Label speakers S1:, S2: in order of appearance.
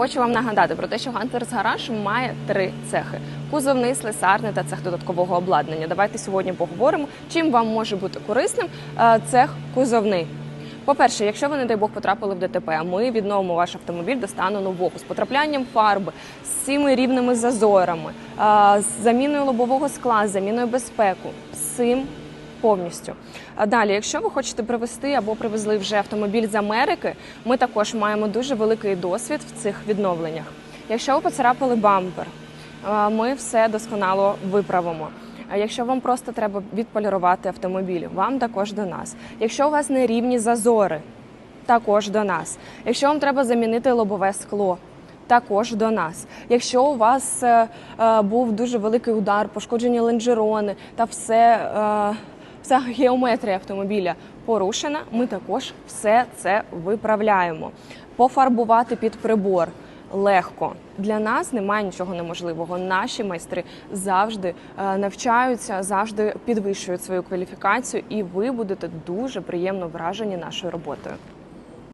S1: Хочу вам нагадати про те, що Гантерс Гараж має три цехи: кузовний, слесарний та цех додаткового обладнання. Давайте сьогодні поговоримо, чим вам може бути корисним е, цех кузовний. По-перше, якщо ви, не дай Бог, потрапили в ДТП, ми відновимо ваш автомобіль до стану нового з потраплянням фарби, з цими рівними зазорами, е, з заміною лобового скла, з заміною безпеку. Всім повністю. Далі, якщо ви хочете привезти або привезли вже автомобіль з Америки, ми також маємо дуже великий досвід в цих відновленнях. Якщо ви поцарапали бампер, ми все досконало виправимо. А якщо вам просто треба відполірувати автомобіль, вам також до нас. Якщо у вас нерівні зазори, також до нас. Якщо вам треба замінити лобове скло, також до нас. Якщо у вас е, е, був дуже великий удар, пошкоджені лонжерони та все, е, вся геометрія автомобіля порушена, ми також все це виправляємо. Пофарбувати під прибор. Легко для нас немає нічого неможливого. Наші майстри завжди е, навчаються, завжди підвищують свою кваліфікацію, і ви будете дуже приємно вражені нашою роботою.